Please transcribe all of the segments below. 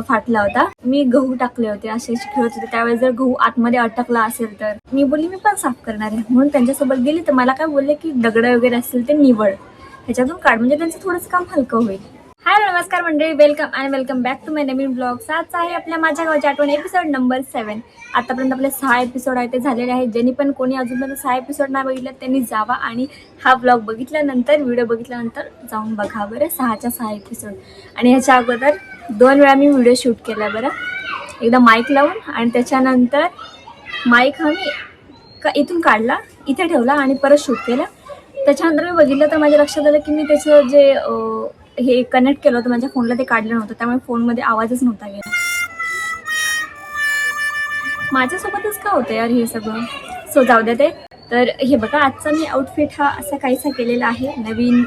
फाटला होता. मी गहू टाकले होते असे असे खेळत होते. त्यावेळेस जर गहू आतमध्ये अटकला असेल तर. मी बोलली मी पण साफ करणार आहे. म्हणून त्यांच्यासोबत गेली तर मला काय बोलले की दगड वगैरे असतील ते निवड. ह्याच्यातून काढ. म्हणजे त्यांचं थोडंसं काम हलकं होईल. हॅलो नमस्कार मंडळी. वेलकम आणि वेलकम बॅक टू माय नवीन ब्लॉग साच आहे आपल्या माझ्या गावच्या आठवण एपिसोड नंबर सेवन आतापर्यंत आपले सहा एपिसोड आहे ते झालेले आहेत. ज्यांनी पण कोणी अजूनपर्यंत सहा एपिसोड नाही बघितलं त्यांनी जावा आणि हा ब्लॉग बघितल्यानंतर व्हिडिओ बघितल्यानंतर जाऊन बघा बरं सहाच्या सहा एपिसोड आणि ह्याच्या अगोदर दोन वेळा मी व्हिडिओ शूट केला बरं. एकदा माईक लावून आणि त्याच्यानंतर माईक हा मी का इथून काढला इथे ठेवला आणि परत शूट केला. त्याच्यानंतर मी बघितलं तर माझ्या लक्षात आलं की मी त्याचं जे हे कनेक्ट केलं होतं माझ्या फोनला ते काढलं नव्हतं त्यामुळे फोनमध्ये आवाजच नव्हता गेला माझ्यासोबतच का होतं यार हे सगळं? सो जाऊ द्या ते. तर हे बघा आजचा मी आउटफिट हा असा काहीसा केलेला आहे नवीन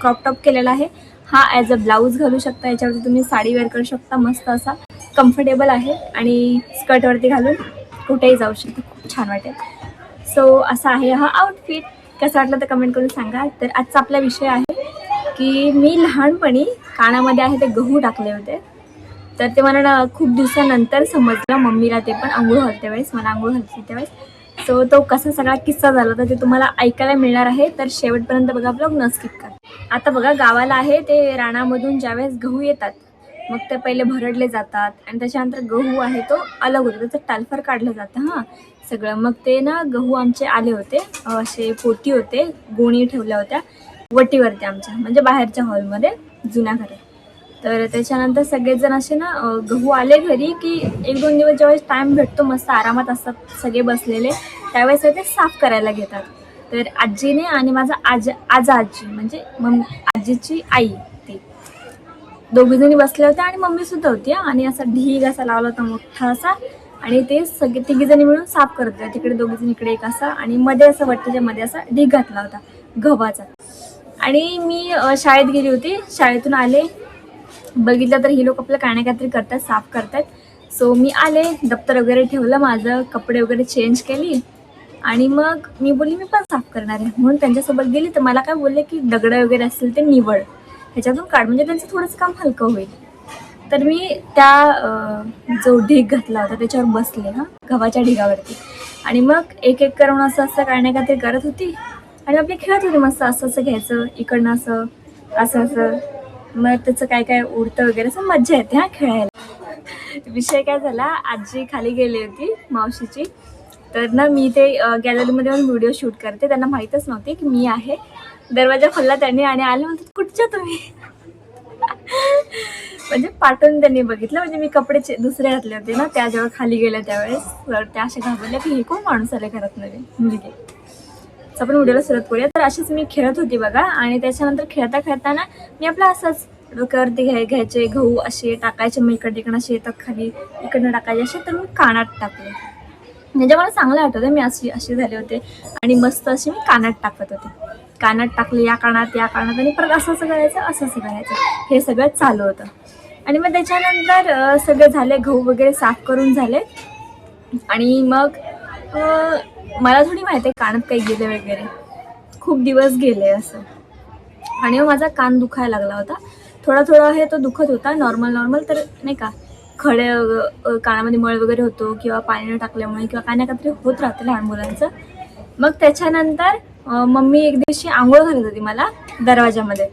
क्रॉप टॉप केलेला आहे. हा ॲज अ ब्लाऊज घालू शकता याच्यावरती तुम्ही साडी वेअर करू शकता मस्त असा कम्फर्टेबल आहे. आणि स्कर्टवरती घालून कुठेही जाऊ शकता खूप छान वाटेल. सो असा आहे हा आउटफिट कसं वाटलं तर कमेंट करून सांगा तर आजचा आपला विषय आहे की मी लहानपणी कानामध्ये आहे ते गहू टाकले होते. तर ते मला ना खूप दिवसानंतर समजलं. मम्मीला ते पण आंघोळ घालते वेळेस मला आंघोळ घालते त्यावेळेस सो तो कसा सगळा किस्सा झाला तर ते तुम्हाला ऐकायला मिळणार आहे. तर शेवटपर्यंत बघा ब्लॉग न स्किप करा. आता बघा गावाला आहे ते रानामधून ज्यावेळेस गहू येतात मग ते पहिले भरडले जातात आणि त्याच्यानंतर गहू आहे तो अलग होतो. त्याचं टालफर काढलं जातं हां. सगळं. मग ते ना गहू आमचे आले होते असे पोती होते गोणी ठेवल्या होत्या. वटीवरती आमच्या म्हणजे बाहेरच्या हॉलमध्ये जुन्या घरी. तर त्याच्यानंतर सगळेजण असे ना गहू आले घरी की एक दोन दिवस ज्यावेळेस टाईम भेटतो मस्त आरामात असतात सगळे बसलेले त्यावेळेस ते साफ करायला घेतात. तर आजीने आणि माझा आज आजा आजी म्हणजे मम आजीची आई ती. दोघीजणी बसल्या होत्या आणि मम्मी सुद्धा होती आणि असा ढीग असा लावला होता मोठा असा. आणि ते सगळे तिघीजणी मिळून साफ करत होत्या. तिकडे दोघीजणी इकडे एक असा. आणि मध्ये असं वाटतं मध्ये असा ढीग घातला होता गव्हाचा. आणि मी शाळेत गेली होती. शाळेतून आले. बघितलं तर ही लोक आपलं काही ना काहीतरी करतात साफ करतात. सो मी आले दप्तर वगैरे ठेवलं माझं कपडे वगैरे चेंज केली. आणि मग मी बोलली मी पण साफ करणार आहे. म्हणून त्यांच्यासोबत गेली तर मला काय बोलले की दगडं वगैरे असतील ते निवड. ह्याच्यातून काढ. म्हणजे त्यांचं थोडंसं काम हलकं होईल. तर मी त्या जो ढीग घातला होता त्याच्यावर बसले हां गव्हाच्या ढिगावरती. आणि मग एक एक करून असं असं काढण्या ना काहीतरी करत होती. आणि आपली खेळत होती मस्त असं असं घ्यायचं इकडनं असं असं असं. मग त्याचं काय काय उडतं वगैरे असं मज्जा येते हा खेळायला. विषय काय झाला आजी खाली गेली होती मावशीची. तर ना मी ते गॅलरीमध्ये येऊन व्हिडिओ शूट करते त्यांना माहीतच नव्हते की मी आहे. दरवाजा खोलला त्यांनी आणि आले म्हणतात कुठच्या तुम्ही? म्हणजे पाठवून त्यांनी बघितलं म्हणजे मी कपडे दुसरे घातले होते ना त्या जेव्हा खाली गेल्या त्यावेळेस. तर त्या अशा घाबरल्या की हे कोण माणूस आले घरात नवीन? मुलगी. आपण व्हिडिओला सुरुवात करूया. तर अशीच मी खेळत होती बघा आणि त्याच्यानंतर खेळता खेळताना मी आपलं असंच डोक्यावरती घ्याय घ्यायचे गहू असे टाकायचे मग इकडे तिकडं असे येतात खाली इकडनं टाकायचे असे तर मी कानात टाकले. म्हणजे मला चांगलं आठवतं मी अशी अशी झाले होते. आणि मस्त अशी मी कानात टाकत होते. कानात टाकले या कानात या कानात आणि परत असं असं करायचं असं असं करायचं. हे सगळं चालू होतं. आणि मग त्याच्यानंतर सगळे झाले गहू वगैरे साफ करून झाले. आणि मग मला थोडी माहिती आहे कानात काही गेले वगैरे. खूप दिवस गेले असं. आणि मग माझा कान दुखायला लागला होता. थोडा थोडा हे तो दुखत होता नॉर्मल नॉर्मल तर नाही का खडे कानामध्ये मळ वगैरे होतो किंवा पाणी न टाकल्यामुळे किंवा काय ना काहीतरी होत राहतं लहान मुलांचं. मग त्याच्यानंतर मम्मी एक दिवशी आंघोळ घालत होती मला दरवाजामध्ये.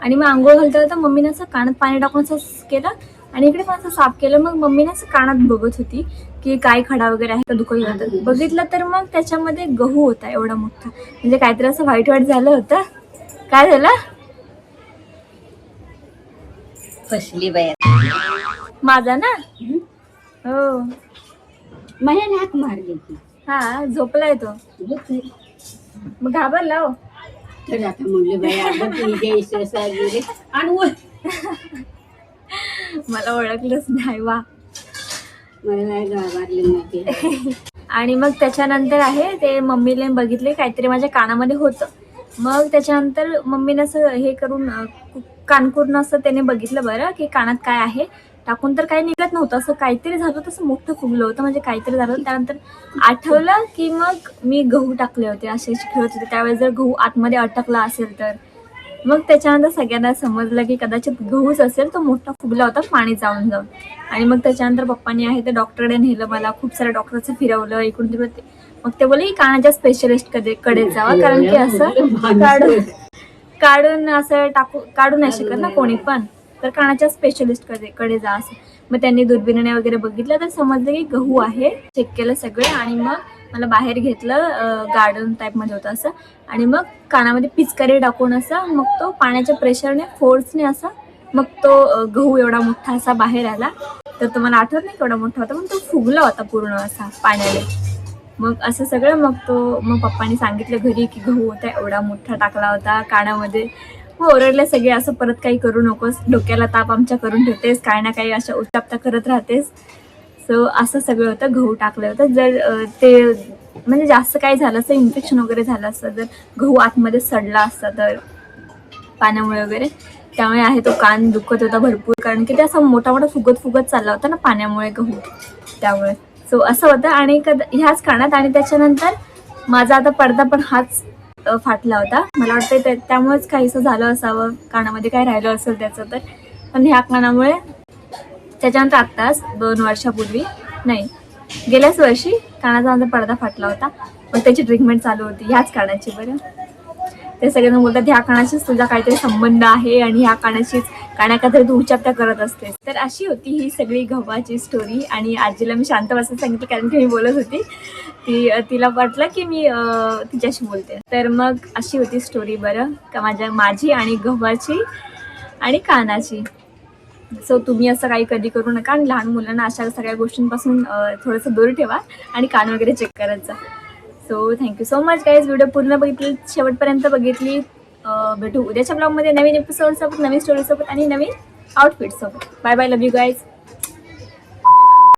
आणि मग आंघोळ घालता होता मम्मीने असं कानात पाणी टाकून असं केलं. आणि इकडे पण असं साफ केलं. मग मम्मीने असं कानात बघत होती की काय खडा वगैरे आहे का दुखत होतं. बघितलं तर मग त्याच्यामध्ये गहू होता एवढा मोठा. म्हणजे काहीतरी असं व्हाईट व्हाईट झालं होतं. काय झालं? फसली बाया माझा ना? हो. माझ्याने हाक मारली ती. हा झोपलाय तो. मग घाबरला हो. तर आता म्हणले बाया आणि. मला ओळखलंच नाही वा. मला नाही घाबरले माहिती आणि मग त्याच्यानंतर आहे ते मम्मीने बघितले काहीतरी माझ्या कानामध्ये होतं. मग त्याच्यानंतर मम्मीने असं हे करून अं, कु- कानपूर्ण असं त्याने बघितलं बरं की कानात काय आहे. टाकून तर काही निघत नव्हतं असं काहीतरी झालं होतं असं मोठं फुगलं होतं म्हणजे काहीतरी झालं त्यानंतर आठवलं की मग मी गहू टाकले होते असे खेळत होते. त्यावेळेस जर गहू आतमध्ये अटकला असेल तर. मग त्याच्यानंतर सगळ्यांना समजलं की कदाचित गहूच असेल तो मोठा फुगला होता पाणी जाऊन जाऊन आणि मग त्याच्यानंतर पप्पांनी आहे ते डॉक्टरकडे नेलं मला. खूप साऱ्या डॉक्टरचं फिरवलं इकडून तिकडे मग ते बोलले की कानाच्या स्पेशलिस्टकडे कडे जावा कारण की असं काढून काढून असं टाकू काढू नाही शकत ना कोणी पण. तर कानाच्या स्पेशलिस्टकडे कडे जा असं. मग त्यांनी दुर्बिणीने वगैरे बघितलं तर समजलं की गहू आहे. चेक केलं सगळं आणि मग मला बाहेर घेतलं गार्डन टाईपमध्ये होतं असं. आणि मग कानामध्ये पिचकारी टाकून असं मग तो पाण्याच्या प्रेशरने फोर्सने असं मग तो गहू एवढा मोठा असा बाहेर आला. तर तो मला आठवत नाही केवढा मोठा होता पण तो फुगला होता पूर्ण असा पाण्याने. मग असं सगळं मग तो मग पप्पानी सांगितलं घरी की गहू होता एवढा मोठा टाकला होता कानामध्ये. हो ओरडले सगळे असं परत काही करू नकोस डोक्याला ताप आमच्या करून ठेवतेस काय ना काही अशा उत्तापता करत राहतेस. सो असं सगळं होतं गहू टाकलं होतं. जर ते म्हणजे जास्त काही झालं असतं इन्फेक्शन वगैरे झालं असतं जर गहू आतमध्ये सडला असता तर पाण्यामुळे वगैरे. त्यामुळे आहे तो कान दुखत होता भरपूर कारण की ते असा मोठा मोठा फुगत फुगत चालला होता ना पाण्यामुळे गहू. त्यामुळे. सो असं होतं. आणि कद ह्याच कानात आणि त्याच्यानंतर माझा आता पडदा पण हाच फाटला होता. मला वाटतं त्यामुळेच काहीसं झालं असावं. कानामध्ये काय राहिलं असेल त्याचं तर. पण ह्या कानामुळे त्याच्यानंतर आत्ताच दोन वर्षापूर्वी नाही गेल्याच वर्षी कानाचा माझा पडदा फाटला होता. मग त्याची ट्रीटमेंट चालू होती. ह्याच कानाची बरं. ते सगळ्यांना बोलतात ह्या कानाशीच तुझा काहीतरी संबंध आहे आणि ह्या कानाशीच कानाकातरी तू उच्चाप्त्या करत असतेस. तर अशी होती ही सगळी गव्हाची स्टोरी आणि आजीला मी शांत बसायला सांगितलं कारण की मी बोलत होती. ती तिला वाटलं की मी तिच्याशी बोलते. तर मग अशी होती स्टोरी बरं का माझ्या माझी आणि गव्हाची आणि कानाची. सो तुम्ही असं काही कधी करू नका आणि लहान मुलांना अशा सगळ्या गोष्टींपासून थोडंसं दूर ठेवा आणि कान वगैरे चेक करायचं so thank you so much guys video पूर्ण बघितली शेवटपर्यंत बघितली. भेटू उद्याच्या ब्लॉगमध्ये नवीन एपिसोडसोबत नवीन स्टोरीसोबत आणि नवीन आउटफिटसोबत bye bye love you guys